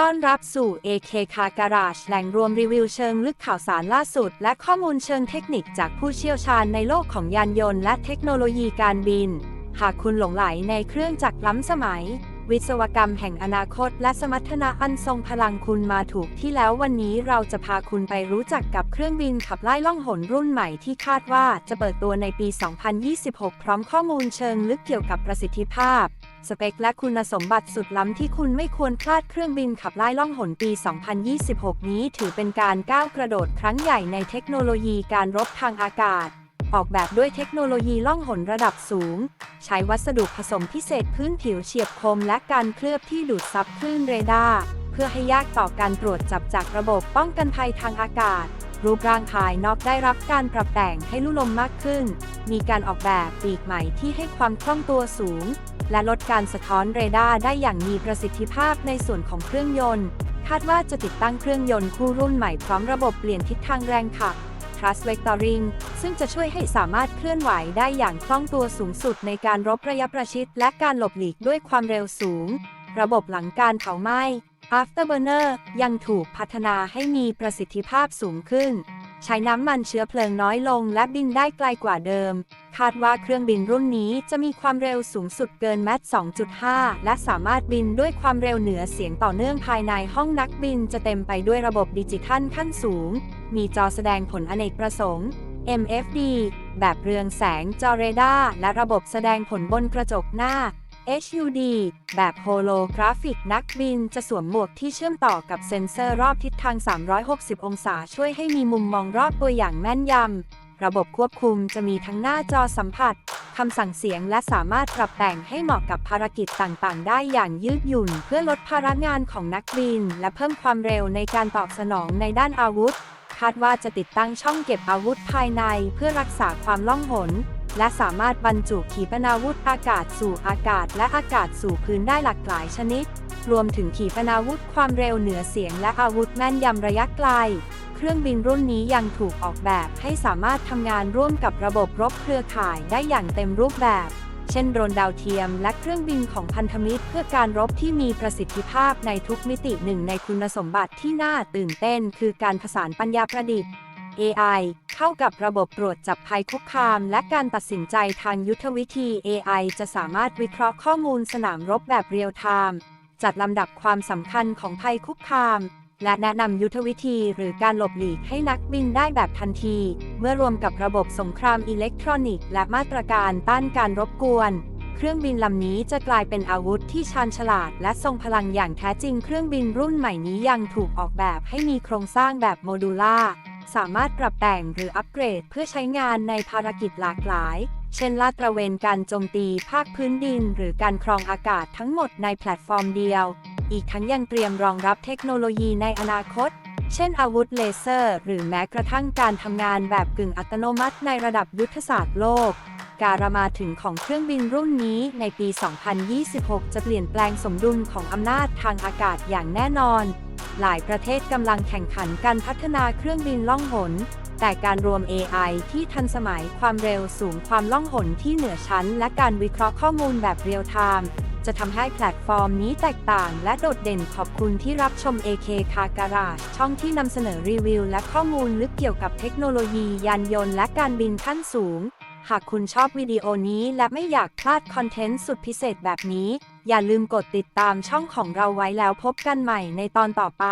ต้อนรับสู่ AK Car Garage แหล่งรวมรีวิวเชิงลึกข่าวสารล่าสุด และข้อมูลเชิงเทคนิคจากผู้เชี่ยวชาญในโลกของยานยนต์และเทคโนโลยีการบิน หากคุณหลงไหลในเครื่องจักรล้ำสมัย วิศวกรรมแห่งอนาคต และสมรรถนะอันทรงพลังคุณมาถูกที่แล้ววันนี้เราจะพาคุณไปรู้จักกับเครื่องบินขับไล่ล่องหนรุ่นใหม่ที่คาดว่าจะเปิดตัวในปี 2026 พร้อมข้อมูลเชิงลึกเกี่ยวกับประสิทธิภาพ สเปค และคุณสมบัติสุดล้ำที่คุณไม่ควรพลาดเครื่องบินขับไล่ล่องหนปี 2026 นี้ถือเป็นการก้าวกระโดดครั้งใหญ่ในเทคโนโลยีการรบทางอากาศ ออกแบบด้วยเทคโนโลยีล่องหนระดับสูง ใช้วัสดุผสมพิเศษพื้นผิวเฉียบคมและการเคลือบที่ดูดซับคลื่นเรดาร์เพื่อให้ยากต่อการตรวจจับจากระบบป้องกันภัยทางอากาศ รูปร่างภายนอกได้รับการปรับแต่งให้ลุ่ลมมากขึ้น มีการออกแบบปีกใหม่ที่ให้ความคล่องตัวสูง และลดการสะท้อนเรดาร์ได้อย่างมีประสิทธิภาพในส่วนของเครื่องยนต์ คาดว่าจะติดตั้งเครื่องยนต์คู่รุ่นใหม่พร้อมระบบเปลี่ยนทิศทางแรงขับ Thrust Vectoring ซึ่งจะช่วยให้สามารถเคลื่อนไหวได้อย่างคล่องตัวสูงสุดในการรบระยะประชิด และการหลบหลีกด้วยความเร็วสูง ระบบหลังการเผาไหม้ Afterburner ยังถูกพัฒนาให้มีประสิทธิภาพสูงขึ้น ใช้น้ำมันเชื้อเพลิงน้อยลงและบินได้ไกลกว่าเดิม คาดว่าเครื่องบินรุ่นนี้จะมีความเร็วสูงสุดเกินแมท2.5 และสามารถบินด้วยความเร็วเหนือเสียงต่อเนื่องภายในห้องนักบินจะเต็มไปด้วยระบบดิจิทัลขั้นสูง มีจอแสดงผลอเนกประสงค์ MFD แบบเรืองแสงจอเรดาร์และระบบแสดงผลบนกระจกหน้า HUD แบบโฮโลกราฟิกนักบินจะสวมหมวกที่เชื่อมต่อกับเซ็นเซอร์รอบทิศทาง 360 องศาช่วยให้มีมุมมองรอบตัวอย่างแม่นยำ ระบบควบคุมจะมีทั้งหน้าจอสัมผัส คำสั่งเสียงและสามารถปรับแต่งให้เหมาะกับภารกิจต่างๆ ได้อย่างยืดหยุ่น เพื่อลดภาระงานของนักบิน และเพิ่มความเร็วในการตอบสนองในด้านอาวุธ คาดว่าจะติดตั้งช่องเก็บอาวุธภายในเพื่อรักษาความล่องหน และสามารถบรรจุขีปนาวุธอากาศสู่อากาศและอากาศสู่พื้นได้หลากหลายชนิด รวมถึงขีปนาวุธความเร็วเหนือเสียงและอาวุธแม่นยำระยะไกล เครื่องบินรุ่นนี้ยังถูกออกแบบให้สามารถทำงานร่วมกับระบบรบเครือข่ายได้อย่างเต็มรูปแบบ เช่นโดรนดาวเทียมและเครื่องบินของพันธมิตร เพื่อการรบที่มีประสิทธิภาพในทุกมิติหนึ่งในคุณสมบัติที่น่าตื่นเต้น คือการผสานปัญญาประดิษฐ์ AI เข้ากับระบบตรวจจับภัยคุกคาม และการตัดสินใจทางยุทธวิธี AI จะสามารถวิเคราะห์ข้อมูลสนามรบแบบเรียลไทม์จัดลำดับความสำคัญของภัยคุกคาม และแนะนำยุทธวิธีหรือการหลบหลีกให้นักบินได้แบบทันที เมื่อรวมกับระบบสงครามอิเล็กทรอนิกส์และมาตรการต้านการรบกวนเครื่องบินลำนี้จะกลายเป็นอาวุธที่ชาญฉลาด และทรงพลังอย่างแท้จริง เครื่องบินรุ่นใหม่นี้ยังถูกออกแบบให้มีโครงสร้างแบบโมดูล่า สามารถปรับแต่งหรืออัปเกรดเพื่อใช้งานในภารกิจหลากหลาย เช่นลาดตระเวนการโจมตีภาคพื้นดิน หรือการครองอากาศทั้งหมดในแพลตฟอร์มเดียว อีกทั้งยังเตรียมรองรับเทคโนโลยีในอนาคต เช่นอาวุธเลเซอร์ หรือแม้กระทั่งการทำงานแบบกึ่งอัตโนมัติในระดับยุทธศาสตร์โลกการมาถึงของเครื่องบินรุ่นนี้ในปี 2026 จะเปลี่ยนแปลงสมดุลของอำนาจทางอากาศอย่างแน่นอน หลายประเทศกำลังแข่งขันการพัฒนาเครื่องบินล่องหน แต่การรวม AI ที่ทันสมัยความเร็วสูงความล่องหนที่เหนือชั้น และการวิเคราะห์ข้อมูลแบบเรียลไทม์จะทำให้แพลตฟอร์มนี้แตกต่างและโดดเด่นขอบคุณที่รับชม AK c a r g a r a ช่องที่นำเสนอรีวิว และข้อมูลลึกเกี่ยวกับเทคโนโลยียานยนต์และการบินขั้นสูง หากคุณชอบวิดีโอนี้และไม่อยากพลาดคอนเทนต์สุดพิเศษแบบนี้ อย่าลืมกดติดตามช่องของเราไว้แล้วพบกันใหม่ในตอนต่อไป